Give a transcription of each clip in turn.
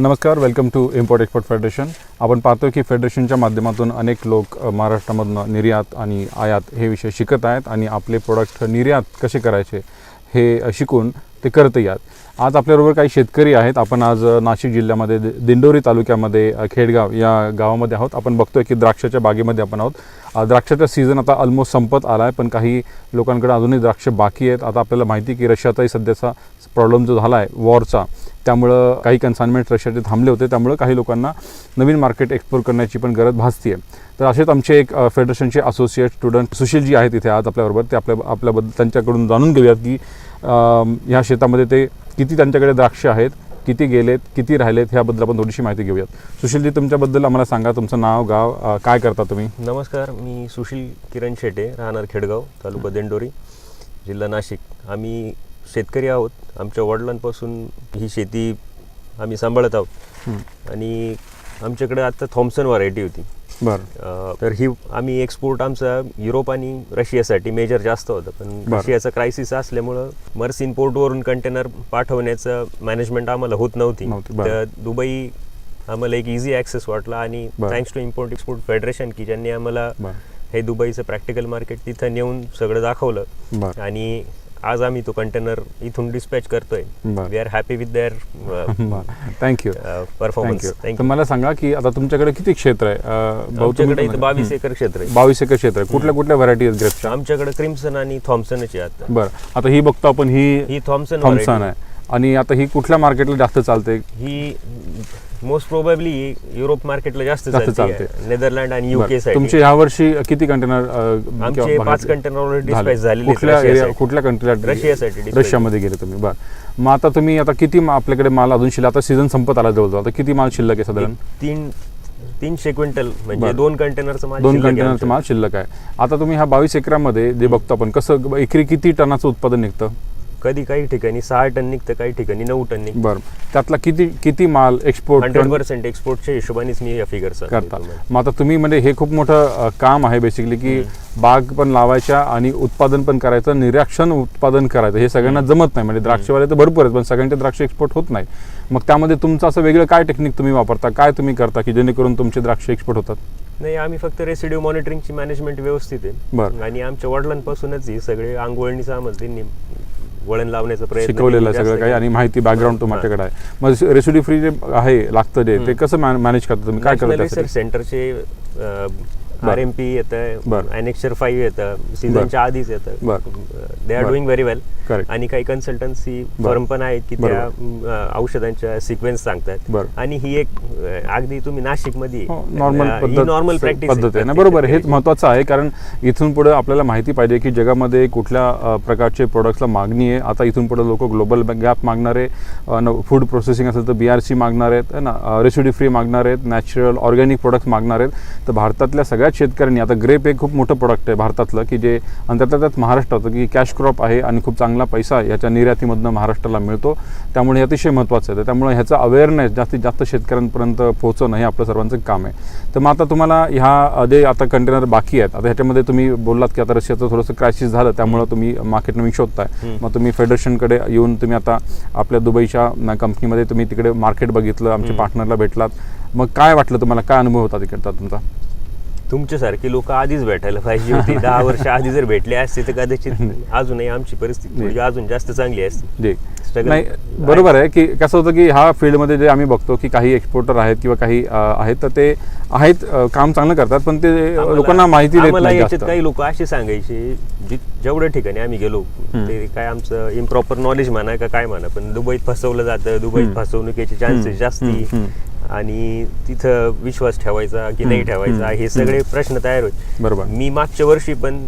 नमस्कार welcome to import export federation आपण पाहतो की फेडरेशनच्या माध्यमातून अनेक लोक महाराष्ट्रामधून महाराष्ट्रामधनं निर्यात आणि आयात हे विषय शिकत आहेत आणि आपले प्रोडक्ट निर्यात कसे करायचे हे शिकून ते करतही आहेत. आज आपल्याबरोबर काही शेतकरी आहेत. आपण आज नाशिक जिल्ह्यामध्ये दिंडोरी तालुक्यामध्ये खेडगाव या गावामध्ये आहोत. आपण बघतोय की द्राक्षाच्या बागेमध्ये आपण आहोत. द्राक्षाचा सीझन आता ऑलमोस्ट संपत आला आहे पण काही लोकांकडे अजूनही द्राक्ष बाकी आहेत. आता आपल्याला माहिती आहे की रशियाचाही सध्याचा प्रॉब्लेम जो झाला आहे वॉरचा त्यामुळं काही कन्साइनमेंट रशियाचे थांबले होते. त्यामुळं काही लोकांना नवीन मार्केट एक्सप्लोर करण्याची पण गरज भासते आहे तर असेच आमचे एक फेडरेशनचे असोसिएट स्टुडंट सुशीलजी आहेत इथे आज आपल्याबरोबर. ते आपल्या आपल्याबद्दल त्यांच्याकडून जाणून घेऊयात की ह्या शेतामध्ये ते किती त्यांच्याकडे द्राक्ष आहेत किती गेलेत किती राहिलेत ह्याबद्दल आपण थोडीशी माहिती घेऊयात. सुशीलजी तुमच्याबद्दल आम्हाला सांगा तुमचं नाव गाव काय करता तुम्ही? नमस्कार मी सुशील किरण शेटे राहणार खेडगाव तालुका दिंडोरी जिल्हा नाशिक. आम्ही शेतकरी आहोत. आमच्या वडिलांपासून ही शेती आम्ही सांभाळत आहोत. आणि आमच्याकडे आता थॉम्सन व्हरायटी होती. बरं तर ही आम्ही एक्सपोर्ट आमचा युरोप आणि रशियासाठी मेजर जास्त होतं पण. रशियाचा क्रायसिस असल्यामुळं मर्स इम्पोर्टवरून कंटेनर पाठवण्याचं मॅनेजमेंट आम्हाला होत नव्हती. तर दुबई आम्हाला एक इझी ॲक्सेस वाटला आणि. Thanks to import export federation की ज्यांनी आम्हाला हे दुबईचं प्रॅक्टिकल मार्केट तिथं नेऊन सगळं दाखवलं आणि आज आम्ही तो कंटेनर इथून डिस्पॅच करतोय. We are happy with their thank you performance thank you मला सांगा की आता तुमच्याकडे किती क्षेत्र आहे? आमच्याकडे इथं बावीस. एकर क्षेत्र आहे. बावीस एकर क्षेत्र आहे. कुठल्या कुठल्या व्हरायटी आहेत ग्रेप्सच्या आमच्याकडे क्रिम्सन आणि थॉम्सनच आता बरं. आता ही बघतो आपण ही ही थॉम्सन थॉम्सन. आहे. आणि आता ही कुठल्या मार्केटला जास्त चालते? ही मोस्ट प्रोबेबली युरोप मार्केटला जास्त चालते. नेदरलँड आणि. युके तुमचे साठी ह्या वर्षी किती कंटेनर आमचे पाच कंटेनर ऑलरेडी डिस्पॅच कुठल्या. कुठल्या कंट्रीला रशियासाठी. रशियामध्ये गेले तुम्ही बरं मग आता तुम्ही आता किती आपल्याकडे माल अजून शिल्लक आता सीझन संपत आला जवळजवळ आता किती माल शिल्लक आहे साधारण तीन तीनशे क्विंटल म्हणजे. दोन कंटेनरचं माल दोन कंटेनरचा. माल शिल्लक आहे आता तुम्ही ह्या बावीस एकरामध्ये जे बघतो आपण कसं एकरी किती टनाचं उत्पादन निघतं कधी काही ठिकाणी सहा टन निघतं काही ठिकाणी नऊ टन निघतं. बरं. त्यातला किती किती माल एक्सपोर्ट हंड्रेड पर्सेंट एक्सपोर्टच्या हिशोबानेच मी या फिगर करता. मग आता तुम्ही म्हणजे हे खूप मोठं अ, काम आहे बेसिकली की बाग पण लावायच्या आणि उत्पादन पण करायचं निरीक्षण उत्पादन करायचं. हे सगळ्यांना जमत नाही. म्हणजे द्राक्षवाले तर भरपूर आहेत पण सगळ्यांचे द्राक्ष एक्सपोर्ट होत नाही. मग त्यामध्ये तुमचं असं वेगळं काय टेक्निक तुम्ही वापरता? काय तुम्ही करता की जेणेकरून तुमचे द्राक्ष एक्सपोर्ट होतात? नाही आम्ही फक्त रेसिड्यू मॉनिटरिंगची मॅनेजमेंट व्यवस्थित बरं. आहे आणि आमच्या वडिलांपासूनच ही सगळे आंघोळणीचं आम्हाला त्यांनी वळण लावण्याचा प्रयत्न शिकवलेलं सगळं काही. आणि माहिती बॅकग्राऊंड. तुमच्याकडे आहे मग रेसिड्यू फ्री जे आहे लागतं जे ते कसं मॅनेज करता तुम्ही काय करता सेंटरचे. आर एम पी येतं बरं. अनेक्शर फाईव्ह येतं सीझनच्या आधीच येतं. They are. Doing very well. आणि काही कन्सल्टन्सी. फर्म पण आहेत की त्या औषधांच्या सिक्वेन्स सांगतात. आणि ही एक अगदी तुम्ही नाशिकमध्ये नॉर्मल नॉर्मल प्रॅक्टिस पद्धत आहे ना बरोबर. हेच महत्त्वाचं आहे कारण इथून पुढे आपल्याला माहिती पाहिजे की जगामध्ये कुठल्या प्रकारचे प्रोडक्ट्सला मागणी आहे आता इथून पुढे लोक ग्लोबल गॅप मागणारे फूड प्रोसेसिंग असेल तर बी आर सी मागणार आहेत ना रेसिड्यू फ्री मागणार आहेत नॅचरल ऑर्गॅनिक प्रोडक्ट्स मागणार आहेत तर भारतातल्या सगळ्याच शेतकऱ्यांनी आता ग्रेप एक खूप मोठं प्रोडक्ट आहे भारतातलं की जे आणि त्यातल्या त्यात महाराष्ट्राचं की कॅश क्रॉप आहे आणि खूप चांगला पैसा याच्या निर्यातीमधनं महाराष्ट्राला मिळतो. त्यामुळे हे अतिशय महत्त्वाचं आहे. त्यामुळे ह्याचा अवेअरनेस जास्तीत जास्त शेतकऱ्यांपर्यंत पोहोचवणं हे आपलं सर्वांचं काम आहे. तर मग आता तुम्हाला ह्या जे आता कंटेनर बाकी आहेत आता ह्याच्यामध्ये तुम्ही बोललात की आता रशियाचं थोडंसं क्रायसिस झालं त्यामुळं तुम्ही मार्केट नवीन शोधताय. मग तुम्ही फेडरेशनकडे येऊन तुम्ही आता आपल्या दुबईच्या कंपनीमध्ये तुम्ही तिकडे मार्केट बघितलं आमच्या. पार्टनरला भेटलात. मग काय वाटलं तुम्हाला? काय अनुभव होता तिकडचा तुमचा? तुमच्यासारखे लोक आधीच भेटायला पाहिजे होते. दहा वर्ष आधी जर भेटले असते तर कदाचित अजूनही आमची परिस्थिती थोडी अजून जास्त चांगली असते. नाही. बरोबर आहे की कसं होतं की ह्या फील्डमध्ये जे आम्ही बघतो की काही एक्सपोर्टर आहेत किंवा काही आहेत तर ते आहेत काम चांगलं करतात पण ते लोकांना माहिती देत आम्हाला नाही याच्यात काही लोक असे सांगायचे जि- जेवढ्या ठिकाणी आम्ही गेलो ते काय आमचं इम्प्रॉपर नॉलेज म्हणा का काय म्हणा पण दुबईत फसवलं जातं दुबईत. फसवणुकीचे चान्सेस जास्ती. आणि तिथं विश्वास ठेवायचा की नाही ठेवायचा हे सगळे प्रश्न तयार होते. बरोबर. मी मागच्या वर्षी पण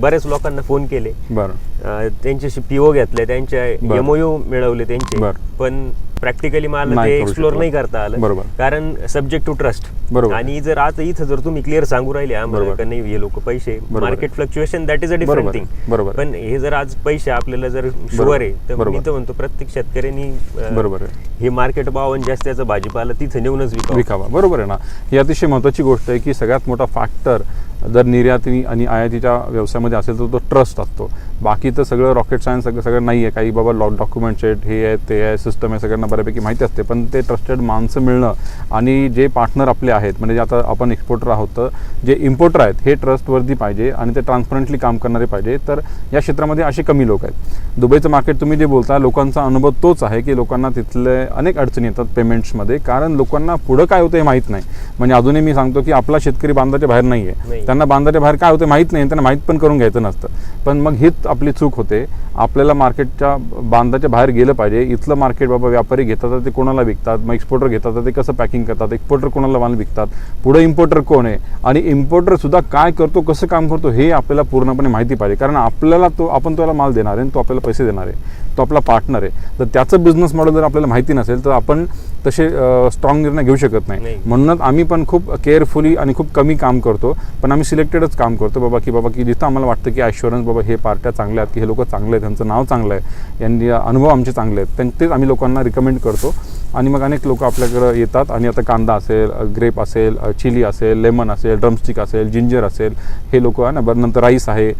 बऱ्याच लोकांना फोन केले बरं त्यांच्याशी पीओ घेतले त्यांच्या. एमओयू मिळवले त्यांचे. पण प्रॅक्टिकली मला ते एक्सप्लोर शकलो. नाही करता आलं बरोबर. कारण सब्जेक्ट टू ट्रस्ट. आणि जर आता इथं जर तुम्ही क्लिअर सांगू राहिले आम्हाला. का नाही हे लोक पैसे. Market fluctuation that is a different. Thing बरोबर. पण हे जर आज पैसे आपल्याला जर. शुअर आहे तर. मी तर म्हणतो प्रत्येक शेतकऱ्यांनी बरोबर. हे मार्केट भाव आणि जास्तीचा भाजीपाला तिथं नेऊनच विकावं बरोबर आहे ना ही अतिशय महत्त्वाची गोष्ट आहे की सगळ्यात मोठा फॅक्टर जर निर्याती आणि आयातीच्या व्यवसायामध्ये असेल तर तो ट्रस्ट असतो. बाकी तर सगळं रॉकेट सायन्स सगळं सगळं नाही आहे काही बाबा लॉ डॉक्युमेंट्स आहेत हे आहे ते आहे सिस्टम आहे सगळ्यांना बऱ्यापैकी माहिती असते. पण ते ट्रस्टेड माणसं मिळणं आणि जे पार्टनर आपले आहेत म्हणजे आता आपण एक्सपोर्टर आहोत तर जे इम्पोर्टर आहेत हे ट्रस्टवरती पाहिजे आणि ते ट्रान्सपरंटली काम करणारे पाहिजे. तर या क्षेत्रामध्ये असे कमी लोक आहेत. दुबईचं मार्केट तुम्ही जे बोलता लोकांचा अनुभव तोच आहे की लोकांना तिथले अनेक अडचणी येतात पेमेंट्समध्ये कारण लोकांना पुढं काय होतं हे माहीत नाही. म्हणजे अजूनही मी सांगतो की आपला शेतकरी बांधाच्या बाहेर नाही. आहे त्यांना बांधाच्या बाहेर काय होतं माहीत नाही त्यांना माहीत पण करून घ्यायचं नसतं. पण मग हीच आपली चूक होते. आपल्याला मार्केटच्या बांधाच्या बाहेर गेलं पाहिजे. इथलं मार्केट बाबा व्यापारी घेतात ते कोणाला विकतात? मग एक्सपोर्टर घेतात तर ते कसं पॅकिंग करतात? एक्सपोर्टर कोणाला माल विकतात? पुढे इम्पोर्टर कोण आहे? आणि इम्पोर्टरसुद्धा काय करतो कसं काम करतो हे आपल्याला पूर्णपणे माहिती पाहिजे. कारण आपल्याला तो आपण त्याला माल देणार आहे आणि तो आपल्याला पैसे देणार आहे. तो आपला पार्टनर आहे. तर त्याचं बिझनेस मॉडेल जर आपल्याला माहिती नसेल तर आपण तसे स्ट्रॉंग निर्णय घेऊ शकत नाही. म्हणूनच आम्ही पण खूप केअरफुली आणि खूप कमी काम करतो पण आम्ही सिलेक्टेडच काम करतो बाबा की बाबा की जिथं आम्हाला वाटतं की ॲश्युरन्स बाबा हे पार्ट्या चांगल्या आहेत की हे लोक चांगले आहेत त्यांचं नाव चांगलं आहे यांनी अनुभव आमचे चांगले आहेत त्यां- तेच आम्ही लोकांना रिकमेंड करतो आणि मग अनेक लोक आपल्याकडं येतात आणि आता कांदा असेल ग्रेप असेल चिली असेल लेमन असेल ड्रमस्टिक असेल जिंजर असेल हे लोक ना बरं नंतर राईस आहे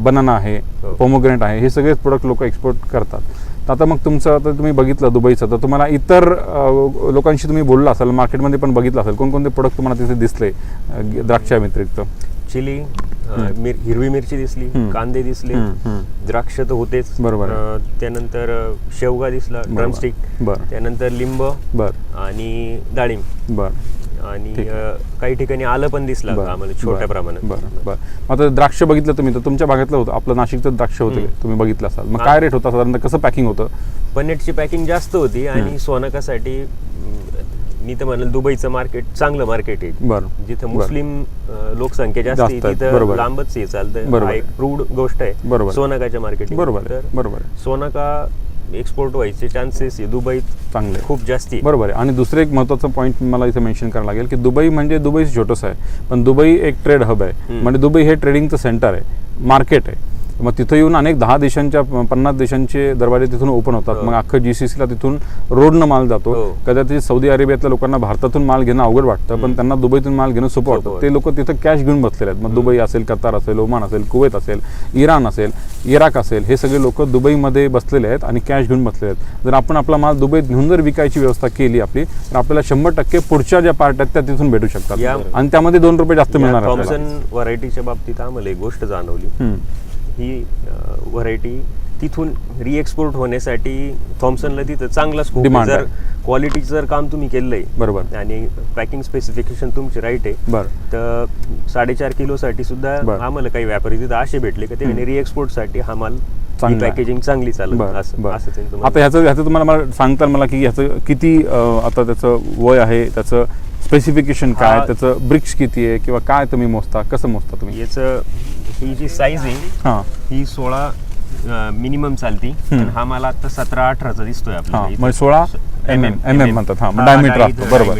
बनाना आहे. पोमोग्रेनेट आहे हे सगळेच प्रोडक्ट लोक एक्सपोर्ट करतात तर आता मग तुमचं आता तुम्ही बघितलं दुबईचं तर तुम्हाला इतर लोकांशी तुम्ही बोलला असाल मार्केटमध्ये पण बघितलं असेल कोणकोणते प्रोडक्ट तुम्हाला तिथे दिसले द्राक्षा व्यतिरिक्त चिली मिर हिरवी मिरची दिसली. कांदे दिसले. द्राक्ष तर होतेच. बरोबर त्यानंतर शेवगा दिसला. ड्रमस्टिक बरं. त्यानंतर लिंब बरं. आणि डाळिंब. बरं. आणि काही ठिकाणी आलं पण दिसलं आम्हाला छोट्या प्रमाणात बरं बरं आता द्राक्ष बघितलं तुम्ही तर तुमच्या भागातलं होतं आपलं नाशिकचं द्राक्ष होते. तुम्ही बघितलं असाल मग. काय रेट होता साधारणतः कसं पॅकिंग होतं पनेटची पॅकिंग जास्त होती. आणि सोनकासाठी मी तर म्हणेल दुबईचं मार्केट चांगलं मार्केट आहे बरं जिथं. मुस्लिम लोकसंख्या जास्त आहे तिथं. लांबच हे चालतं एक. प्रूड गोष्ट आहे बरोबर. सोनाकाच्या मार्केट बरोबर बरोबर सोनाका एक्सपोर्ट व्हायचे चान्सेस दुबईत चांगले. खूप जास्ती. बरोबर आहे आणि दुसरं एक महत्त्वाचं पॉईंट मला इथे मेन्शन करावं लागेल की दुबई म्हणजे दुबई छोटंसं आहे पण दुबई एक ट्रेड हब आहे. म्हणजे दुबई हे ट्रेडिंगचं सेंटर आहे मार्केट आहे मग तिथं येऊन अनेक दहा देशांच्या पन्नास देशांचे दरवाजे तिथून ओपन होतात हो. मग अख्खं जी सी सीला तिथून रोडनं माल जातो हो. कदाचित सौदी अरेबियातल्या लोकांना भारतातून माल घेणं अवघड वाटतं पण. त्यांना दुबईतून माल घेणं सोपं वाटतं. ते लोक तिथं कॅश घेऊन बसलेले आहेत मग दुबई असेल कतार असेल ओमान असेल कुवेत असेल इराण असेल इराक असेल हे सगळे लोक दुबईमध्ये बसलेले आहेत आणि कॅश घेऊन बसलेले आहेत जर आपण आपला माल दुबईत घेऊन जर विकायची व्यवस्था केली आपली तर आपल्याला शंभर टक्के पुढच्या ज्या पार्ट आहेत त्या तिथून भेटू शकतात आणि त्यामध्ये दोन रुपये जास्त मिळणार व्हरायटीच्या बाबतीत आम्हाला एक गोष्ट जाणवली. ही व्हरायटी तिथून रिएक्सपोर्ट होण्यासाठी थॉम्सनला तिथं चांगला स्कोप जर आहे. क्वालिटीचं जर काम तुम्ही केलंय बरोबर आणि पॅकिंग स्पेसिफिकेशन तुमची राईट आहे बरं तर साडेचार किलोसाठी सुद्धा. आम्हाला काही व्यापारी तिथं असे भेटले की ते रिएक्सपोर्टसाठी हा माल आहे. पॅकेजिंग चांगली बरं असं आहे. आता ह्याचं ह्याचं तुम्हाला मला सांगताल मला की ह्याचं किती आता त्याचं वय आहे त्याचं स्पेसिफिकेशन काय त्याचं ब्रिक्स किती आहे किंवा काय तुम्ही मोजता कसं मोजता तुम्ही याचं ही जी साईज आहे हां. ही सोळा मिनिमम चालती. आणि हा मला आता सतरा अठराचा दिसतोय हां. आपल्याला म्हणजे सोळा एम एम एम एम म्हणतात हां डायमीटर असतो बरोबर.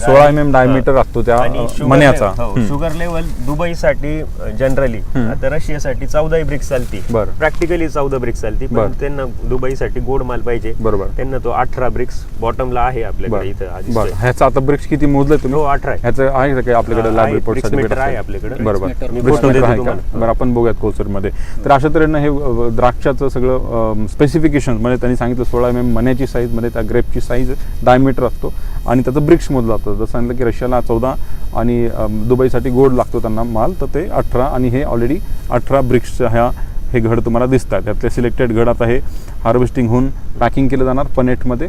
सोळा एम एम डायमीटर असतो त्या मण्याचा हो. शुगर लेवल दुबईसाठी जनरली हम्म. आता रशियासाठी चौदा ब्रिक्स चालती. प्रॅक्टिकली चौदा ब्रिक्स चालती पण. त्यांना दुबईसाठी गोड माल पाहिजे बरोबर त्यांना तो अठरा ब्रिक्स बॉटमला आहे आपल्याकडे इथं. ह्याचा आता ब्रिक्स किती मोजलंय हो तुम्ही अठरा आहे ह्याचं आहे का आपल्याकडे हा, लॅब आहे. रिपोर्ट आहे आपल्याकडे. बरोबर आपण बघूयात कोलसरमध्ये तर अशा तऱ्हेनं हे द्राक्षाचं सगळं स्पेसिफिकेशन म्हणजे त्यांनी सांगितलं सोळा एम एम मण्याची साईजमध्ये त्या ग्रेपची साईज डायमीटर असतो. आणि त्याचं ब्रिक्स मोजलं जातं. जसं सांगितलं की रशियाला चौदा आणि दुबईसाठी गोड लागतो त्यांना माल तर ते अठरा आणि हे ऑलरेडी अठरा ब्रिक्स ह्या हे घड तुम्हाला दिसत आहेत त्यातले सिलेक्टेड घड आता हे हार्वेस्टिंग होऊन पॅकिंग केलं जाणार पनेटमध्ये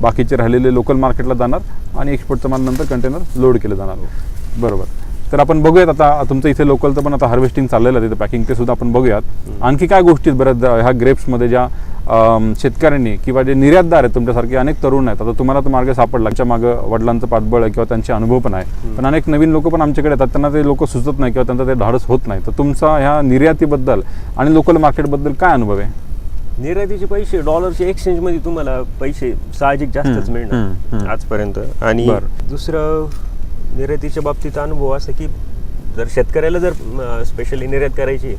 बाकीचे राहिलेले लोकल मार्केटला जाणार आणि एक्सपोर्टचं माल नंतर कंटेनर लोड केलं जाणार. बरोबर. तर आपण बघूयात आता तुमचं इथे लोकलचं पण आता हार्वेस्टिंग चाललेलं आहे तिथं पॅकिंग ते सुद्धा आपण बघूयात. आणखी काय गोष्टी आहेत बऱ्याच ह्या ग्रेप्समध्ये ज्या शेतकऱ्यांनी किंवा जे निर्यातदार आहेत तुमच्यासारखे अनेक तरुण आहेत आता तुम्हाला तर मार्ग सापडला त्याच्या मागं वडिलांचं पाठबळ आहे किंवा त्यांचे अनुभव पण आहे. पण अनेक नवीन लोक पण आमच्याकडे येतात त्यांना ते लोक सुचत नाही किंवा त्यांचं ते धाडस होत नाही. तर तुमचा ह्या निर्यातीबद्दल आणि लोकल मार्केटबद्दल काय अनुभव आहे? निर्यातीचे पैसे डॉलरचे एक्सचेंजमध्ये तुम्हाला पैसे साहजिक जास्तच मिळणार. आजपर्यंत. आणि. दुसरं निर्यातीच्या बाबतीत अनुभव असं की जर शेतकऱ्याला जर स्पेशली निर्यात करायची.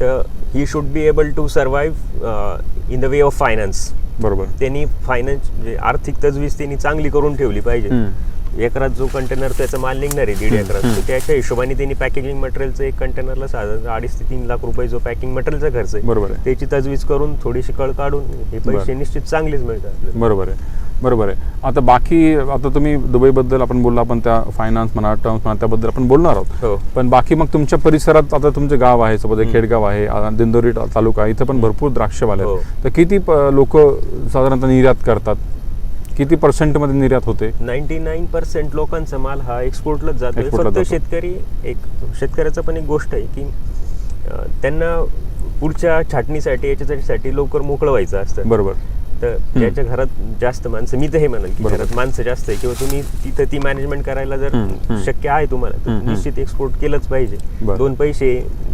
तर he should be able to survive in the way of finance बरोबर त्यांनी फायनान्स म्हणजे आर्थिक तजवीज त्यांनी चांगली करून ठेवली पाहिजे. एकरात जो कंटेनर त्याचा माल निघणार आहे दीड एकरात त्याच्या हिशोबाने त्यांनी पॅकेजिंग मटेरियलचं एक कंटेनरला साधारण अडीच ते तीन लाख रुपये जो पॅकिंग मटेरियलचा खर्च आहे बरोबर त्याची तजवीज करून थोडीशी कळ काढून हे पैसे. निश्चित चांगलेच मिळतात. बरोबर आहे बरोबर आहे. आता बाकी आता तुम्ही दुबईबद्दल आपण बोललो आपण त्या फायनान्स म्हणा टर्म्स म्हणा त्याबद्दल आपण बोलणार आहोत. हो. पण बाकी मग तुमच्या परिसरात आता तुमचे गाव आहे सपोज खेडगाव आहे ता- तालुका इथं पण भरपूर द्राक्षवाले हो. आहेत तर किती लोक साधारणतः निर्यात करतात? किती पर्सेंटमध्ये निर्यात होते? नाईन्टी नाईन पर्सेंट लोकांचा माल हा एक्सपोर्टलाच Exportलाच फक्त जातो. शेतकरी एक शेतकऱ्याचं पण एक गोष्ट आहे की त्यांना पुढच्या छाटणीसाठी याच्यासाठी लवकर मोकळं व्हायचं असतं. बरोबर. तर ज्याच्या घरात जास्त माणसं मी तर हे म्हणेल की. घरात माणसं जास्त आहे किंवा तुम्ही तिथं ती मॅनेजमेंट करायला जर. शक्य आहे तुम्हाला तर. निश्चित एक्सपोर्ट केलंच पाहिजे. दोन पैसे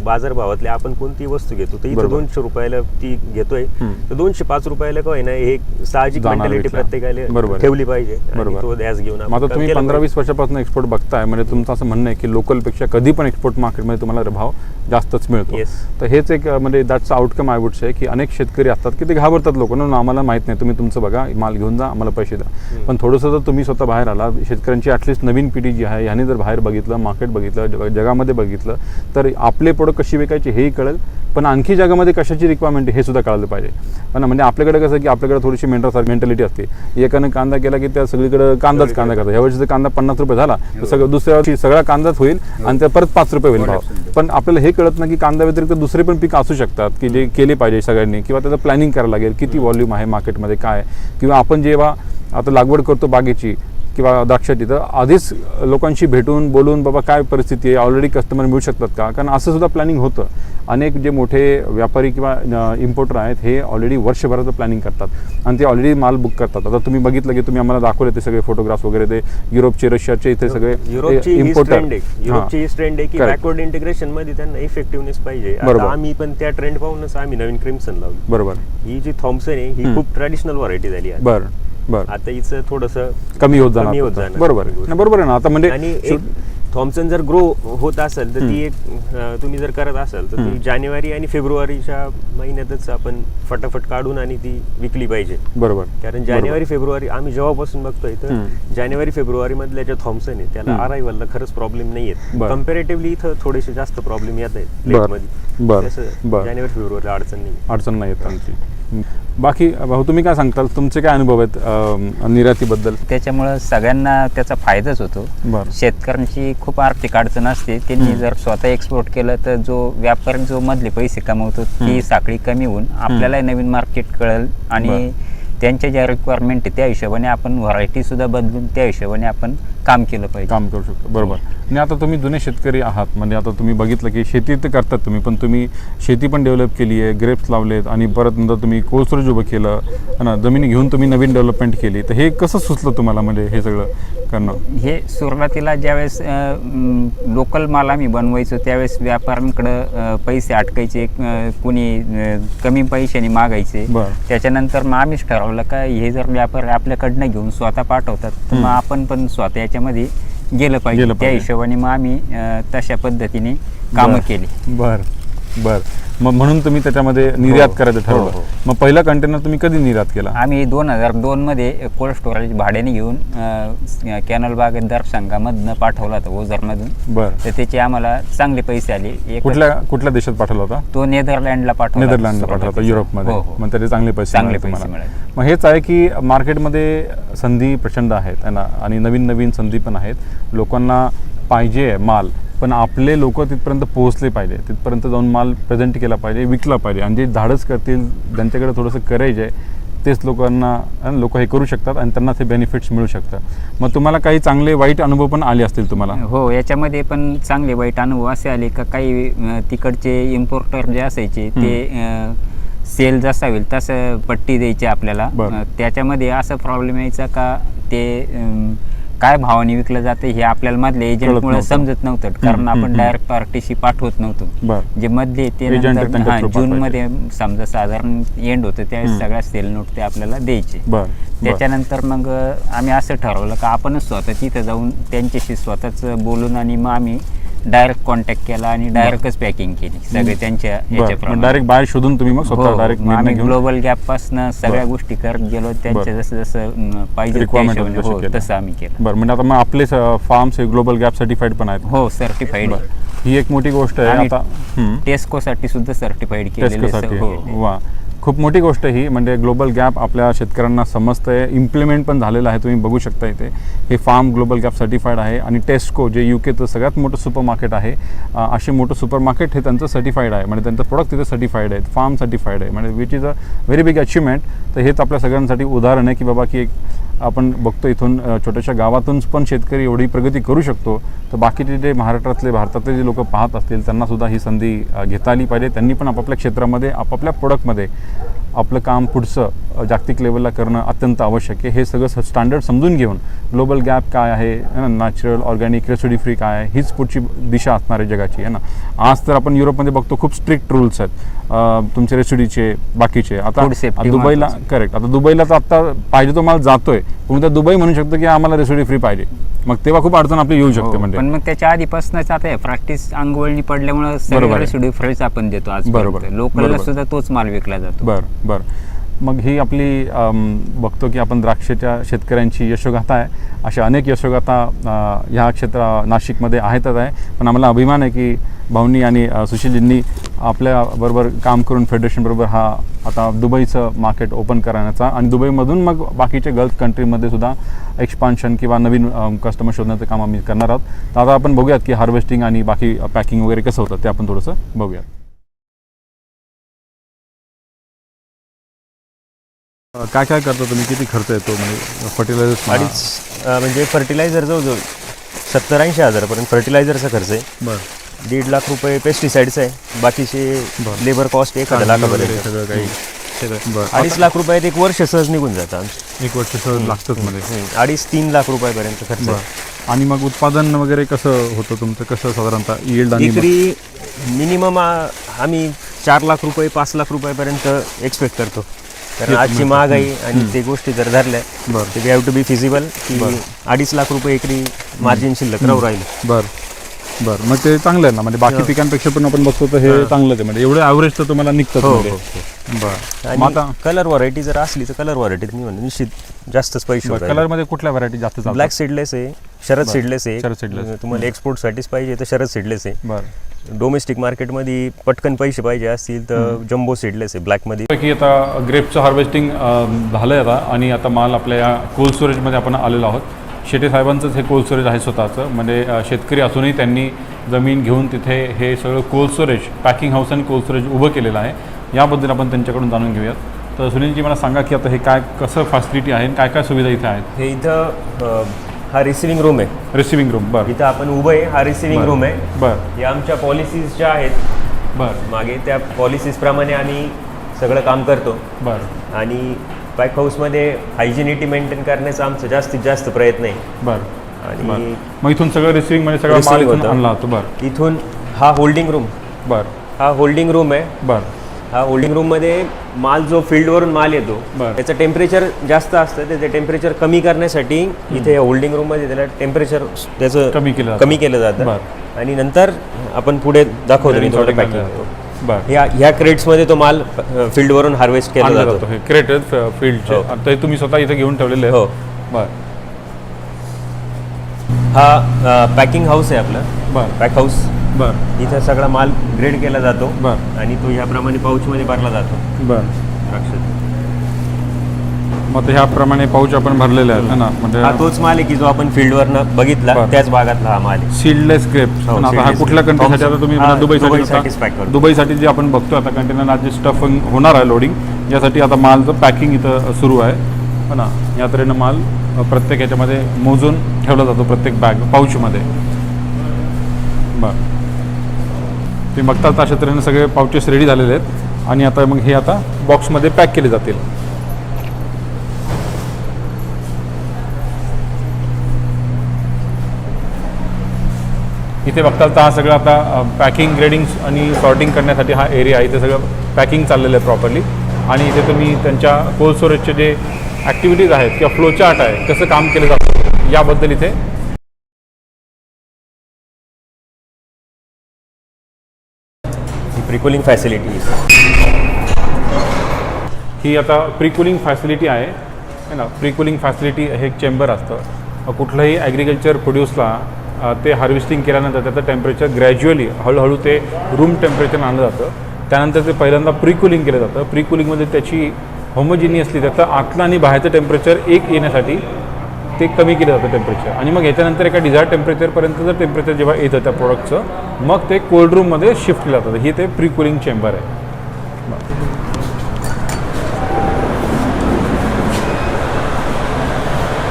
बाजार भावातले आपण कोणती वस्तू घेतो तर इथं. दोनशे रुपयाला ती घेतोय. तर दोनशे पाच रुपयाला काय ना हे एक साहजिक मेंटॅलिटी. प्रत्येकाला. ठेवली पाहिजे. तो ध्यास घेऊन आता तुम्ही पंधरा. वीस वर्षापासून एक्सपोर्ट बघताय म्हणजे तुमचं असं म्हणणं आहे की लोकलपेक्षा कधी पण एक्सपोर्ट मार्केटमध्ये तुम्हाला भाव जास्तच मिळतो. Yes. तर हेच एक म्हणजे that's outcome I would say की अनेक शेतकरी असतात की ते घाबरतात लोक. ना आम्हाला माहीत नाही. तुम्ही तुमचं बघा माल घेऊन जा आम्हाला पैसे द्या. पण थोडंसं जर तुम्ही स्वतः बाहेर आला शेतकऱ्यांची ॲटलिस्ट नवीन पिढी जी आहे ह्याने जर बाहेर बघितलं मार्केट बघितलं जग- जगामध्ये बघितलं तर आपले प्रोडक्ट कशी विकायचे हेही कळेल. पण आणखी जगामध्ये कशाची रिक्वायरमेंट हे सुद्धा कळालं पाहिजे. पण म्हणजे आपल्याकडे कसं की आपल्याकडे थोडीशी मेंटल मेंटॅलिटी असते. एकानं कांदा केला की त्या सगळीकडे कांदाच कांदा करतात. ह्या वर्षी जर कांदा पन्नास रुपये झाला तर सगळं दुसऱ्या वर्षी सगळा कांदाच होईल आणि त्या परत पाच रुपये होईल भाव. पण आपल्याला हे कळत नाही की कांदा व्यतिरिक्त दुसरे पण पीक असू शकतात की जे केले पाहिजे सगळ्यांनी किंवा त्याचं प्लॅनिंग करायला लागेल किती व्हॉल्यूम आहे मार्केटमध्ये काय किंवा आपण जेव्हा आता लागवड करतो बागेची किंवा द्राक्षाची तर आधीच लोकांशी भेटून बोलून बाबा काय परिस्थिती आहे? ऑलरेडी कस्टमर मिळू शकतात का? कारण असं सुद्धा प्लॅनिंग होतं. अनेक जे मोठे व्यापारी किंवा इम्पोर्टर आहेत हे ऑलरेडी वर्षभराचं प्लॅनिंग करतात. आणि ते ऑलरेडी माल बुक करतात. आता तुम्ही बघितलं की तुम्ही आम्हाला दाखवले ते सगळे फोटोग्राफ्स वगैरे ते युरोपचे रशियाचे इथे सगळे आहे. युरोपची ट्रेंड आहे की. बॅकवर्ड इंटिग्रेशनमध्ये त्यांना इफेक्टिव्हनेस पाहिजे. आम्ही पण त्या ट्रेंड पाहूनच आम्ही नवीन क्रिम्सन लावली. बरोबर. ही जी थॉम्सन आहे ही. खूप ट्रॅडिशनल व्हरायटी झाली आहे. बरं. आता हिचं थोडस कमी होत जाणार कमी होत. जाणार. बरोबर बरोबर आहे ना आता म्हणजे आणि थॉम्सन जर ग्रो होत असेल तर ती एक तुम्ही जर करत असाल तर ती. जानेवारी आणि फेब्रुवारीच्या महिन्यातच आपण फटाफट काढून आणि ती विकली पाहिजे बरोबर कारण जानेवारी फेब्रुवारी आम्ही जेव्हापासून बघतोय तर. जानेवारी फेब्रुवारी मधल्या ज्या थॉम्सन आहे त्याला हम्म. अरायवलला खरंच प्रॉब्लेम नाही आहेत. कम्पॅरेटिव्हली इथं थोडेसे जास्त प्रॉब्लेम येत आहेत. जानेवारी फेब्रुवारीला अडचण नाही अडचण नाही येत. बाकी भाऊ तुम्ही काय सांगताल तुमचे काय अनुभव आहेत निर्यातीबद्दल त्याच्यामुळं सगळ्यांना त्याचा फायदाच होतो शेतकऱ्यांची खूप आर्थिक अडचण असते त्यांनी. जर स्वतः एक्सपोर्ट केलं तर जो व्यापारी जो मधले पैसे कमवतो. ती साखळी कमी होऊन आपल्याला नवीन मार्केट कळेल आणि. त्यांच्या ज्या रिक्वायरमेंट आहे त्या हिशोबाने आपण व्हरायटी सुद्धा बदलून त्या हिशोबाने आपण काम केलं पाहिजे. काम करू शकतो. बरोबर. आणि आता तुम्ही जुने शेतकरी आहात. म्हणजे आता तुम्ही बघितलं की शेती तर करतात तुम्ही पण तुम्ही शेती पण डेव्हलप केली आहे ग्रेप्स लावलेत आणि परत नंतर तुम्ही कोल्ड उभं केलं ना जमिनी घेऊन तुम्ही नवीन डेव्हलपमेंट केली. तर हे कसं सुचलं तुम्हाला म्हणजे हे सगळं करणं? हे सुरुवातीला ज्यावेळेस लोकल माल आम्ही बनवायचो त्यावेळेस व्यापाऱ्यांकडं पैसे अटकायचे. कोणी कमी पैशाने मागायचे. त्याच्यानंतर मग आम्हीच ठरवलं. का हे जर व्यापारी आपल्याकडनं घेऊन स्वतः पाठवतात तर मग. आपण पण स्वतः याच्यामध्ये गेलं पाहिजे त्या. हिशोबाने मग आम्ही तशा पद्धतीने कामं. केली बर बर मग म्हणून तुम्ही त्याच्यामध्ये निर्यात हो. करायचं हो, ठरवलं. हो. मग पहिला कंटेनर तुम्ही कधी निर्यात केला? आम्ही दोन हजार दोनमध्ये कोल्ड स्टोरेज भाड्याने घेऊन कॅनल बागेदार संघामधनं पाठवला होता ओझरमधून. बर. तर त्याचे आम्हाला चांगले पैसे आले. कुठल्या कुठल्या देशात पाठवला होता? तो नेदरलँडला पाठवला नेदरलँडला पाठवला होता युरोपमध्ये. मग त्याचे चांगले पैसे चांगले मिळाले पैसे. मग हेच आहे की मार्केटमध्ये संधी प्रचंड आहेत ना? आणि नवीन नवीन संधी पण आहेत. लोकांना पाहिजे आहे माल. पण आपले लोक तिथपर्यंत पोहोचले पाहिजे. तिथपर्यंत जाऊन माल प्रेझेंट केला पाहिजे विकला पाहिजे. आणि जे धाडस करतील ज्यांच्याकडे थोडंसं करेज आहे तेच लोकांना लोक हे करू शकतात आणि त्यांना ते बेनिफिट्स मिळू शकतात. मग तुम्हाला काही चांगले वाईट अनुभव पण आले असतील तुम्हाला? हो याच्यामध्ये पण चांगले वाईट अनुभव असे आले का काही तिकडचे इम्पोर्टर जे असायचे ते सेल जसा होईल तसं पट्टी द्यायची आपल्याला. त्याच्यामध्ये असं प्रॉब्लेम यायचा का ते काय भावाने विकलं जातं हे आपल्याला मधल्या एजंटमुळे. समजत नव्हतं कारण आपण. डायरेक्ट पार्टीशी पाठवत नव्हतो जे मधले ते नंतर जून. मध्ये समजा साधारण एंड होतं त्यावेळेस हम्म. सगळ्या सेल नोट ते आपल्याला द्यायचे त्याच्यानंतर मग आम्ही असं ठरवलं का आपणच स्वतः तिथं जाऊन त्यांच्याशी स्वतःच बोलून आणि मग आम्ही डायरेक्ट कॉन्टॅक्ट केला आणि डायरेक्टच पॅकिंग केली. सगळे त्यांच्या याच्याप्रमाणे. डायरेक्ट बाहेर शोधून तुम्ही मग स्वतः हो, डायरेक्ट मग आम्ही ग्लोबल गॅप पासन सगळ्या. गोष्टी करत गेलो. त्यांच्या जसं जसं पाहिजे हो. तसं आम्ही केलं. बरं म्हणजे आता मग आपले फार्म्स हे ग्लोबल गॅप सर्टिफाईड पण आहेत. हो सर्टिफाईड ही एक मोठी गोष्ट आहे. आता हम्म. टेस्को साठी सुद्धा सर्टिफाईड केलेले टेस्कोसाठी हो. वा. खूप मोठी गोष्ट ही म्हणजे ग्लोबल गॅप आपल्या शेतकऱ्यांना समजतंय. इम्प्लिमेंट पण झालेलं आहे तुम्ही बघू शकता इथे. हे फार्म ग्लोबल गॅप सर्टिफाईड आहे आणि टेस्को जे यू केचं सगळ्यात मोठं सुपर मार्केट आहे असे मोठं सुपर मार्केट हे त्यांचं सर्टिफाईड आहे. म्हणजे त्यांचं प्रोडक्ट तिथे सर्टिफाईड आहेत फार्म सर्टिफाईड आहे. म्हणजे which is a very big achievement तर हेच आपल्या सगळ्यांसाठी उदाहरण आहे की बाबा की एक आपण बघतो इथून छोट्याशा गावातून पण शेतकरी एवढी प्रगती करू शकतो. तर बाकीचे जे महाराष्ट्रातले भारतातले जे लोक पाहत असतील त्यांना सुद्धा ही संधी घेता आली पाहिजे. त्यांनी पण आपापल्या क्षेत्रामध्ये आपापल्या प्रोडक्टमध्ये आपलं काम पुढचं जागतिक लेवलला करणं अत्यंत आवश्यक आहे. हे सगळं स्टँडर्ड समजून घेऊन ग्लोबल गॅप काय आहे नॅचरल ऑर्गॅनिक रेसिडी फ्री काय आहे हीच पुढची दिशा असणार आहे जगाची आहे ना. आज तर आपण युरोपमध्ये बघतो खूप स्ट्रिक्ट रूल्स आहेत. तुमचे रेसिडीचे बाकीचे. आता दुबईला. करेक्ट. आता दुबईला तर आत्ता पाहिजे तो माल जातोय. पण त्या दुबई म्हणू शकतो की आम्हाला रेसिडी फ्री पाहिजे मग तेव्हा खूप अडचण आपली येऊ शकते हो, म्हणजे पण मग त्याच्या आधीपासूनच आता प्रॅक्टिस अंगवळणी पडल्यामुळे. रेसिड्यू फ्रेश आपण देतो आज बरोबर. लोकलला. सुद्धा तोच माल विकला जातो बरं बरं मग ही आपली बघतो की आपण द्राक्षेच्या शेतकऱ्यांची यशोगाथा आहे. अशा अनेक यशोगाथा ह्या क्षेत्रा नाशिकमध्ये आहेतच आहे. पण आम्हाला अभिमान आहे की भाऊनी आणि सुशीलजींनी आपल्याबरोबर काम करून फेडरेशनबरोबर हा आता दुबईचं मार्केट ओपन करण्याचा आणि दुबईमधून मग बाकीच्या गल्फ कंट्रीमध्ये सुद्धा एक्सपान्शन किंवा नवीन कस्टमर शोधण्याचं काम आम्ही करणार आहोत. तर आता आपण बघूयात की हार्वेस्टिंग आणि बाकी पॅकिंग वगैरे कसं होतं ते आपण थोडंसं बघूयात. काय काय करता तुम्ही? किती खर्च येतो? म्हणजे फर्टिलायझर्स अडीच म्हणजे फर्टिलायझर जवळजवळ सत्तर ऐंशी हजारापर्यंत फर्टिलायझरचा खर्च आहे. बरं. दीड लाख रुपये पेस्टिसाईडचा आहे. बाकीचे बरं. लेबर कॉस्ट एक लाखापर्यंत. सगळं काही सगळं बरं. अडीच लाख रुपयात एक वर्ष सहज निघून जातं आमचं. एक वर्ष सहज लागतंच मध्ये हम्म. अडीच तीन लाख रुपयापर्यंत खर्च आहे. बरं. आणि मग उत्पादन वगैरे कसं होतं तुमचं? कसं साधारणतः आणि एकरी मिनिमम आम्ही चार लाख रुपये पाच लाख रुपयापर्यंत एक्सपेक्ट करतो. कारण आजची महागाई आणि ते गोष्टी जर धरल्या बरं. ते हॅव टू बी फिजिबल की अडीच लाख रुपये एकरी मार्जिन शिल्लक राहू राहील. बरं. बरं मग ते चांगलं आहे ना. म्हणजे बाकी पिकांपेक्षा पण आपण बघतो तर हे चांगलंच आहे. म्हणजे एवढं ॲव्हरेज तर तुम्हाला निघतं हो, म्हणजे. हो, बरं. मग आता कलर व्हरायटी जर असली तर कलर व्हरायटीत मी म्हणतो निश्चित जास्तच पैसे होत राहिले. कलरमध्ये कुठल्या व्हरायटी जास्त चालतात ब्लॅक सीडलेस आहे शरद सीडलेस आहे. शरद seedless. अं, तुम्हाला एक्सपोर्टसाठीच पाहिजे तर शरद सीडलेस आहे. बरं. डोमेस्टिक मार्केटमध्ये पटकन पैसे पाहिजे असतील तर जम्बो सीडलेस आहे ब्लॅकमध्ये की आता ग्रेपचं हार्वेस्टिंग झालं आहे आता आणि आता माल आपल्या या कोल्ड स्टोरेजमध्ये आपण आलेलो आहोत. शेटे साहेबांचंच हे कोल्ड स्टोरेज आहे स्वतःचं. म्हणजे शेतकरी असूनही त्यांनी जमीन घेऊन तिथे हे सगळं कोल्ड स्टोरेज पॅकिंग हाऊस आणि कोल्ड स्टोरेज उभं केलेलं आहे. याबद्दल आपण त्यांच्याकडून जाणून घेऊयात. तर सुनीलजी मला सांगा की आता हे काय कसं फॅसिलिटी आहे आणि काय काय सुविधा इथे आहेत? हे इथं हा रिसिव्हिंग रूम आहे. रिसिव्हिंग रूम बरं. इथं आपण उभं आहे हा रिसिव्हिंग रूम आहे. बरं. हे आमच्या पॉलिसीज ज्या आहेत बरं. मागे त्या पॉलिसीजप्रमाणे आम्ही सगळं काम करतो. बरं. आणि पॅक हाऊसमध्ये हायजिनिटी मेंटेन करण्याचा आमचा जास्तीत जास्त प्रयत्न आहे. बरं. आणि मग इथून सगळं रिसिव्हिंग म्हणजे सगळं माल इथून. आणला होतो. बरं. इथून हा होल्डिंग रूम बरं. हा होल्डिंग रूम आहे. बरं. हा होल्डिंग रूममध्ये माल जो फील्डवरून माल येतो बरं. त्याचं टेम्परेचर जास्त असतं. तर ते टेम्परेचर कमी करण्यासाठी इथे या होल्डिंग रूममध्ये त्याला टेम्परेचर त्याचं कमी केलं जातं. कमी केलं जातं. आणि नंतर आपण पुढे दाखवतो बरं. ह्या ह्या क्रेट्समध्ये तो माल फील्डवरून हार्वेस्ट केला आणला जातो. जातो. हे क्रेट फील्डचे हो. आता हे तुम्ही स्वतः इथे घेऊन ठेवलेले हो. आहेत बर. हा पॅकिंग हाऊस आहे आपलं. बर. पॅक हाऊस बर. इथं सगळा माल ग्रेड केला जातो बर. आणि तो ह्याप्रमाणे पाऊचमध्ये भरला जातो. बर. मग ह्याप्रमाणे पाऊच आपण भरलेले आहेत है ना? म्हणजे हा तोच माल आहे की जो आपण फील्डवरनं बघितला बरं. त्याच भागातला हा माल आहे सीडलेस ग्रेप्स हो, आता हा seedless कुठल्या grapes. कंट्रीसाठी आता तुम्ही हा, मला दुबईसाठी दुबईसाठीच pack होता. करतो. दुबईसाठी जे आपण बघतो आता कंटेनर आज जे स्टफिंग होणार आहे लोडिंग यासाठी आता मालचं पॅकिंग इथं सुरू आहे. है ना? या तऱ्हेनं माल अ, प्रत्येक याच्यामध्ये मोजून ठेवला जातो प्रत्येक बॅग पाऊचमध्ये. बरं. तुम्ही बघता अशा तऱ्हेने सगळे पाऊचेस रेडी झालेले आहेत. आणि आता मग हे आता बॉक्समध्ये पॅक केले जातील. इथे बघता तर हा सगळं आता पॅकिंग ग्रेडिंग आणि सॉर्टिंग करण्यासाठी हा एरिया आहे. इथे सगळं पॅकिंग चाललेलं आहे प्रॉपरली आणि इथे तुम्ही त्यांच्या कोल्ड स्टोरेजचे जे ॲक्टिव्हिटीज आहेत किंवा फ्लोचार्ट आहे कसं काम केलं जातं याबद्दल इथे प्रिकुलिंग फॅसिलिटीज ही आता प्री कुलिंग फॅसिलिटी आहे. है ना? प्री कुलिंग फॅसिलिटी हे एक चेंबर असतं. कुठलंही ॲग्रिकल्चर प्रोड्यूसला ते हार्वेस्टिंग केल्यानंतर त्याचं टेम्परेचर ग्रॅज्युअली हळूहळू ते रूम टेम्परेचर आणलं जातं. त्यानंतर ते पहिल्यांदा प्रीकुलिंग केलं जातं. प्रीकुलिंगमध्ये त्याची होमोजिनियसली त्याचं आतलं आणि बाहेरचं टेम्परेचर एक येण्यासाठी ते कमी केलं जातं टेम्परेचर आणि मग याच्यानंतर एका डिझायर टेम्परेचरपर्यंत जर टेम्परेचर जेव्हा येतं त्या प्रोडक्टचं मग ते कोल्ड रूममध्ये शिफ्ट केलं जातं. ही ते प्री कुलिंग चेंबर आहे.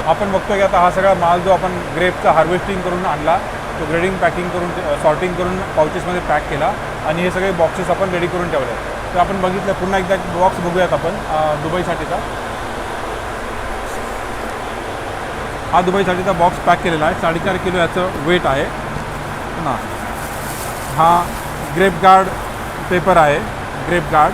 आपण बघतोय की आता हा सगळा माल जो आपण ग्रेपचा हार्वेस्टिंग करून आणला तो ग्रेडिंग पॅकिंग करून सॉर्टिंग करून पाउचेसमध्ये पॅक केला आणि हे सगळे बॉक्सेस आपण रेडी करून ठेवले. तर आपण बघितलं पुन्हा एकदा बॉक्स बघूयात आपण दुबईसाठीचा. हा दुबईसाठीचा बॉक्स पॅक केलेला आहे. साडेचार किलो याचं वेट आहे. ना हा ग्रेप गार्ड पेपर आहे. ग्रेप गार्ड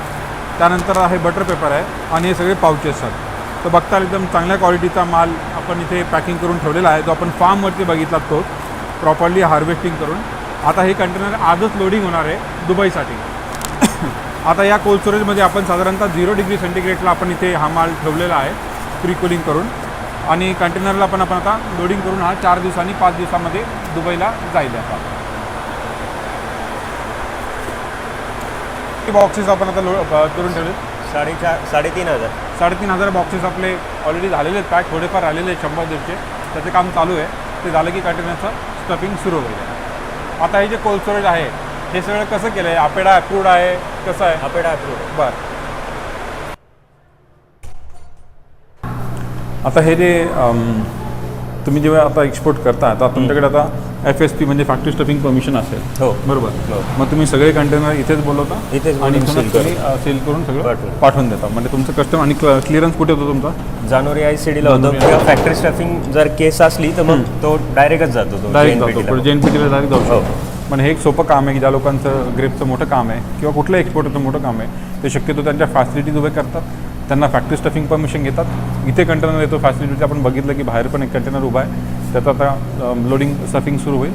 त्यानंतर आहे बटर पेपर आहे. आणि हे सगळे पाउचेस आहेत. तर बघताल एकदम चांगल्या क्वालिटीचा माल आपण इथे पॅकिंग करून ठेवलेला आहे. जो आपण फार्मवरती बघितला तो. प्रॉपरली हार्वेस्टिंग करून. आता हे कंटेनर आजच लोडिंग होणार आहे दुबईसाठी. आता या कोल्ड स्टोरेजमध्ये आपण साधारणतः झिरो डिग्री सेंटीग्रेडला आपण इथे हा माल ठेवलेला आहे. प्री कुलिंग करून. आणि कंटेनरला पण आपण आता लोडिंग करून हा चार दिवसांनी पाच दिवसामध्ये दुबईला जाईल आता. बॉक्सेस आपण आता लो ब- करून ठेवले. साडेचार साडेतीन हजार. साडेतीन हजार बॉक्सेस आपले ऑलरेडी झालेले आहेत पॅक थोडेफार आलेले आहेत शंभर दीडशे. त्याचे काम चालू आहे. ते झालं की कंटेनरचं स्टफिंग सुरू होईल. आता हे जे कोल्ड स्टोरेज आहे हे सगळं कसं केलं आहे आपेडा अप्रूव्ड आहे कसं आहे? अपेडा अप्रूव्ड बरं. आता हे जे तुम्ही जेव्हा आता एक्सपोर्ट करता तर तुमच्याकडे आता एफ एस पी म्हणजे फॅक्टरी स्टफिंग परमिशन असेल. हो. बरोबर? हो. मग तुम्ही सगळे कंटेनर इथेच बोलवता? इथेच आणि इथूनच तुम्ही सेल करून सगळं पाठवून. देता. म्हणजे तुमचं कस्टमर आणि क्लिअरन्स कुठे होतो तुमचा? जानेवारी आय सी डीला होतो. किंवा फॅक्टरी स्टफिंग जर केस असली तर मग तो डायरेक्टच जातो तो डायरेक्ट. जातो. जे एन पी टीला डायरेक्ट जाऊ हो. शकतो. पण हे एक सोपं काम आहे की ज्या लोकांचं ग्रेपचं मोठं काम आहे किंवा कुठलं एक्सपोर्टचं मोठं काम आहे ते शक्यतो त्यांच्या फॅसिलिटीज उभे करतात. त्यांना फॅक्टरी स्टफिंग परमिशन घेतात. इथे कंटेनर येतो फॅसिलिटी आपण बघितलं की बाहेर पण एक कंटेनर उभा आहे. त्याचं आता लोडिंग स्टफिंग सुरू होईल.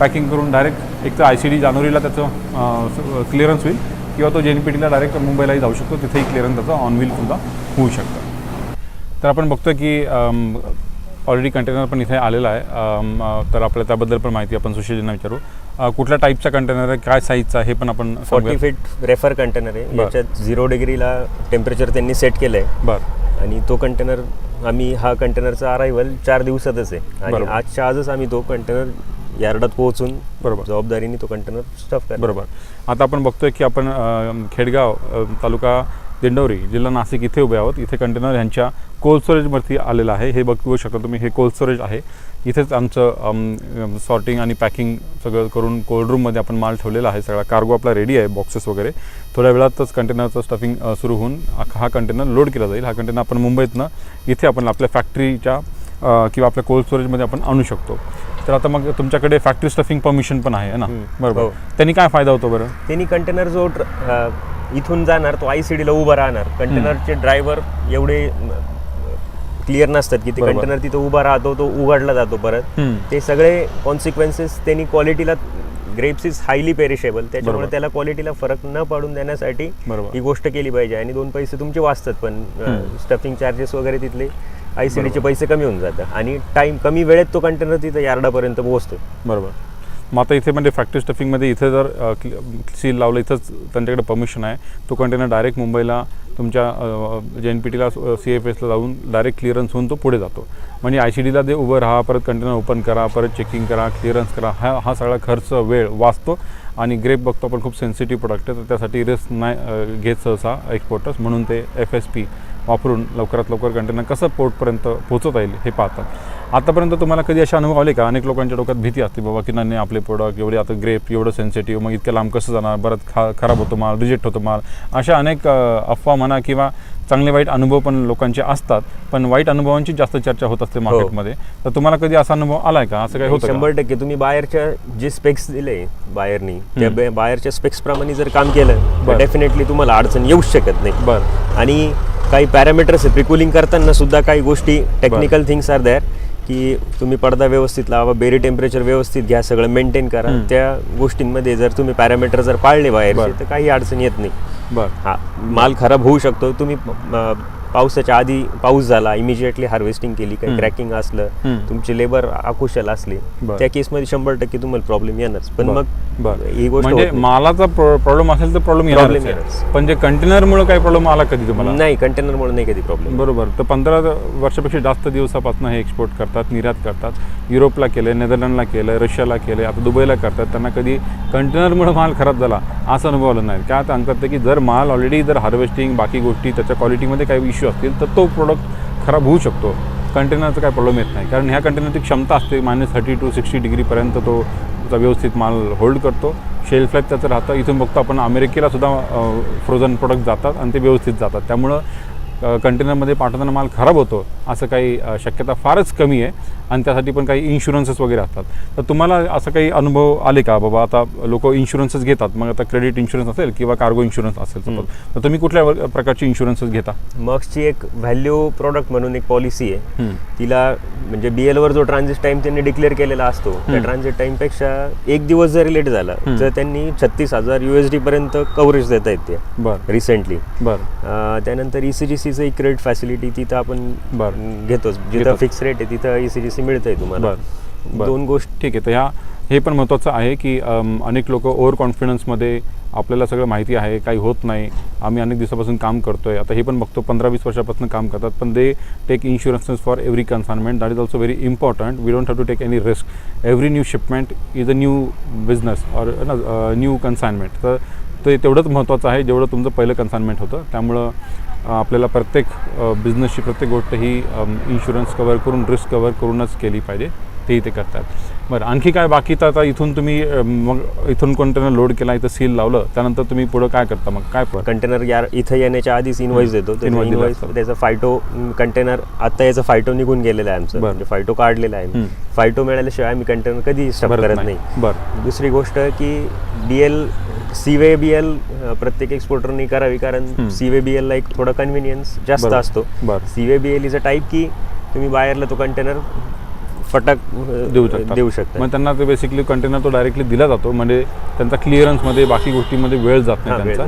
पॅकिंग करून डायरेक्ट एक तर आय सी डी जानेवारीला त्याचं क्लिअरन्स होईल. किंवा तो जे एन पी टीला डायरेक्ट मुंबईलाही जाऊ शकतो. तिथेही क्लिअरन्स त्याचा ऑन सुद्धा होऊ शकतं. तर आपण बघतो की ऑलरेडी कंटेनर पण इथे आलेला आहे. तर आपल्या त्याबद्दल पण माहिती आपण सुशीलजींना विचारू. कुठल्या टाईपचा कंटेनर आहे काय साईजचा हे पण आपण फोर्टी. फीट रेफर कंटेनर आहे. याच्यात झिरो डिग्रीला टेम्परेचर त्यांनी सेट केलं आहे बरं आणि तो कंटेनर आम्ही हा कंटेनरचा अरायवल चार दिवसातच आहे आणि. आजच्या आजच आम्ही तो कंटेनर यार्डात पोहोचून बरोबर. जबाबदारीने तो कंटेनर स्टफ करतो बरोबर आता आपण बघतोय की आपण खेडगाव तालुका दिंडोरी जिल्हा नाशिक इथे उभे आहोत. इथे कंटेनर ह्यांच्या कोल्ड स्टोरेजवरती आलेलं आहे. हे बघू शकता तुम्ही हे कोल्ड स्टोरेज आहे. इथेच आमचं सॉर्टिंग आणि पॅकिंग सगळं करून कोल्ड रूममध्ये आपण माल ठेवलेला आहे. सगळा कार्गो आपला रेडी आहे बॉक्सेस वगैरे. थोड्या वेळातच कंटेनरचं स्टफिंग सुरू होऊन हा- कंटेनर लोड केला जाईल. हा कंटेनर आपण मुंबईतनं इथे आपण आपल्या फॅक्टरीच्या किंवा आपल्या कोल्ड स्टोरेजमध्ये आपण आणू शकतो. तर आता मग तुमच्याकडे फॅक्टरी स्टफिंग परमिशन पण आहे ना. बरोबर. हो. त्यांनी काय फायदा होतो बरं? त्यांनी कंटेनर जो इथून जाणार तो आय सी डीला उभा राहणार. कंटेनरचे ड्रायव्हर एवढे क्लिअर नसतात की ते. कंटेनर तिथं उभा राहतो तो उघडला जातो परत. ते सगळे कॉन्सिक्वेन्सेस त्यांनी क्वालिटीला ग्रेप्स इज हायली पेरिशेबल त्याच्यामुळे. त्याला क्वालिटीला फरक न पडून देण्यासाठी बरोबर. ही गोष्ट केली पाहिजे. आणि दोन पैसे तुमचे वाचतात पण स्टफिंग चार्जेस वगैरे तिथले आय सी डीचे पैसे कमी होऊन जातात. आणि टाइम कमी वेळेत तो कंटेनर तिथं यार्डापर्यंत पोहोचतो बरोबर. मग आता इथे म्हणजे फॅक्टरी स्टफिंगमध्ये इथे जर सील लावलं इथंच त्यांच्याकडे परमिशन आहे. तो कंटेनर डायरेक्ट मुंबईला तुमच्या जे एन पी टीला सी एफ एसला जाऊन डायरेक्ट क्लिअरन्स होऊन तो पुढे जातो. म्हणजे आय सी डीला ते उभं राहा परत कंटेनर ओपन करा परत चेकिंग करा क्लिअरन्स करा. हा हा सगळा खर्च वेळ वाचतो आणि ग्रेप बघतो आपण खूप सेन्सिटिव्ह प्रोडक्ट आहे. तर त्यासाठी रिस्क नाही घेत सहसा एक्सपोर्टर्स म्हणून ते एफ एस पी वापरून लवकरात लवकर कंटेनर कसं पोर्टपर्यंत पोहोचवता येईल हे पाहतात आतापर्यंत तुम्हाला कधी असे अनुभव आले का? अनेक लोकांच्या डोक्यात भीती असते बाबा की नाही आपले प्रोडक्ट एवढे आता ग्रेप एवढं सेन्सिटिव्ह मग इतक्या लांब कसं जाणार? बरं खा खराब होतो माल रिजेक्ट होतो माल. अशा अनेक अफवा म्हणा किंवा चांगले वाईट अनुभव पण लोकांचे असतात. पण वाईट अनुभवांची जास्त चर्चा होत असते मार्केटमध्ये तर तुम्हाला कधी असा अनुभव आलाय का? असं काही होतं? शंभर टक्के. तुम्ही बाहेरच्या जे स्पेक्स दिले बाहेरनी त्या बाहेरच्या स्पेक्स प्रमाणे जर काम केलं. डेफिनेटली तुम्हाला अडचण येऊच शकत नाही. बरं. आणि काही पॅरामीटर्स आहे. प्रिकुलिंग करताना सुद्धा काही गोष्टी टेक्निकल थिंग्स आर देअर की तुम्ही पडदा व्यवस्थित लावा बेरी टेम्परेचर व्यवस्थित घ्या सगळं मेंटेन करा. त्या गोष्टींमध्ये जर तुम्ही पॅरामीटर जर पाळले बाहेरचे बरं. तर काही अडचण येत नाही. बरं. हा माल खराब होऊ शकतो. तुम्ही पावसाच्या आधी पाऊस झाला इमिजिएटली हार्वेस्टिंग केली काही. क्रॅकिंग असलं. तुमचे लेबर अकुशल असले. त्या केसमध्ये शंभर टक्के तुम्हाला प्रॉब्लेम येणारच पण. मग ही गोष्ट म्हणजे. मालाचा प्रॉब्लेम असेल तर प्रॉब्लेम येणार. पण जे कंटेनरमुळे काही प्रॉब्लेम आला कधी तुम्हाला नाही कंटेनरमुळे नाही कधी प्रॉब्लेम बरोबर तर पंधरा वर्षापेक्षा जास्त दिवसापासून हे एक्सपोर्ट करतात निर्यात करतात युरोपला केलं नेदरलँडला केलं रशियाला केलं आता दुबईला करतात त्यांना कधी कंटेनरमुळे माल खराब झाला असं अनुभव आला नाही काय सांगतात की जर माल ऑलरेडी जर हार्वेस्टिंग बाकी गोष्टी त्याच्या क्वालिटीमध्ये काही इश्यू असतील तर तो प्रोडक्ट खराब होऊ शकतो. कंटेनरचा काही प्रॉब्लेम येत नाही. कारण ह्या कंटेनरची क्षमता असते मायनस थर्टी टू सिक्स्टी डिग्रीपर्यंत तो व्यवस्थित माल होल्ड करतो. शेल्फ लाईफ त्याचं राहतं. इथून बघतो आपण अमेरिकेला सुद्धा फ्रोझन प्रोडक्ट जातात आणि ते व्यवस्थित जातात. त्यामुळं कंटेनरमध्ये पाठवताना माल खराब होतो असं काही शक्यता फारच कमी आहे. आणि त्यासाठी पण काही इन्शुरन्सेस वगैरे असतात तर तुम्हाला असं काही अनुभव आले का बाबा आता लोक इन्शुरन्सेस घेतात मग आता क्रेडिट इन्शुरन्स असेल किंवा कार्गो इन्शुरन्स असेल. तर तुम्ही कुठल्या प्रकारचे इन्शुरन्सेस घेता मक्सची एक व्हॅल्यू प्रोडक्ट म्हणून एक पॉलिसी आहे. तिला म्हणजे बी वर जो ट्रान्झिट टाइम त्यांनी डिक्लेअर केलेला असतो त्या. ट्रान्झिट टाइमपेक्षा एक दिवस जरी लेट झाला. तर त्यांनी छत्तीस हजार युएसडी पर्यंत कव्हरेज देत आहेत ते बरं रिसेंटली बरं त्यानंतर ई सी जी सीचं एक क्रेडिट फॅसिलिटी तिथं आपण बरं. घेतोच जिथं. फिक्स रेट आहे तिथं ई सी जी सी मिळतंय तुम्हाला. बरं. दोन गोष्टी ठीक आहे तर ह्या हे पण महत्त्वाचं आहे की अनेक लोक ओव्हर कॉन्फिडन्समध्ये आपल्याला सगळं माहिती आहे काही होत नाही. आम्ही अनेक दिवसापासून काम करतोय. आता हे पण बघतो पंधरा वीस वर्षापासून काम करतात पण they take insurances for every consignment that is also very important we don't have to take any risk every new shipment is a new business or new consignment तर ते तेवढंच महत्त्वाचं आहे जेवढं तुमचं पहिलं कन्साइनमेंट होतं. त्यामुळं आपल्याला प्रत्येक बिझनेसची प्रत्येक गोष्ट ही इन्शुरन्स कवर करून रिस्क कवर करूनच केली पाहिजे. तेही ते करतात. बरं आणखी काय बाकी तर आता इथून तुम्ही मग इथून कंटेनर लोड केला इथं सील लावलं त्यानंतर तुम्ही पुढं काय करता मग? काय कंटेनर यार इथं येण्याच्या आधीच इनवॉइस देतो. असतं. त्याचं फायटो कंटेनर आता याचं फायटो निघून गेलेलं आहे आमचं. बरं. म्हणजे फायटो काढलेला आहे. फायटो मिळाल्याशिवाय आम्ही कंटेनर कधी स्टॉप करत नाही. बरं. दुसरी गोष्ट की बी एल सीवे बी एल प्रत्येक एक्सपोर्टरनी करावी कारण. सीवे बी एलला एक थोडा कन्व्हिनियन्स जास्त. असतो. Seaway B L is a type की तुम्ही बाहेरला तो कंटेनर फटाक देऊ शकता. देऊ शकता. मग त्यांना ते बेसिकली कंटेनर तो डायरेक्टली दिला जातो. म्हणजे त्यांचा क्लिअरन्समध्ये बाकी गोष्टीमध्ये वेळ जात नाही त्यांचा.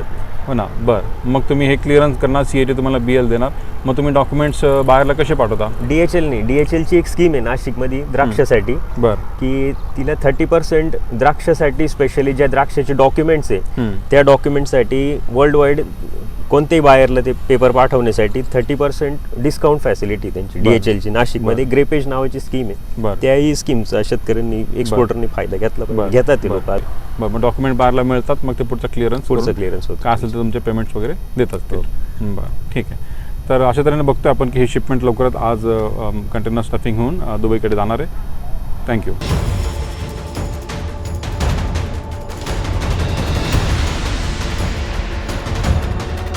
हो ना. बरं. मग तुम्ही हे क्लिअरन्स करणार सी ए टी तुम्हाला बी एल देणार. मग तुम्ही डॉक्युमेंट्स बाहेरला कसे पाठवता? डीएचएल नाही. डीएचएलची एक स्कीम आहे नाशिकमध्ये द्राक्षासाठी. बरं. की तिला थर्टी पर्सेंट द्राक्षासाठी स्पेशली ज्या द्राक्षाचे डॉक्युमेंट्स आहे. त्या डॉक्युमेंटसाठी वर्ल्ड वाईड कोणत्याही बाहेरला ते पेपर पाठवण्यासाठी थर्टी पर्सेंट डिस्काउंट फॅसिलिटी त्यांची. डीएचएलची नाशिकमध्ये. ग्रेपेज नावाची स्कीम बरं. आहे त्याही स्कीमचा शेतकऱ्यांनी एक्सपोर्टरनी फायदा घेतला. घेतात ते बरं. लोक बरं मग डॉक्युमेंट बाहेरला मिळतात मग ते पुढचा क्लिअरन्स पुढचं क्लिअरन्स होतं काय असेल तर तुमचे पेमेंट्स वगैरे देत असतील. हं, बरं ठीक आहे तर अशा तऱ्हेने बघतोय आपण की ही शिपमेंट लवकरात आज कंटेनर स्टफिंग होऊन दुबईकडे जाणार आहे थँक्यू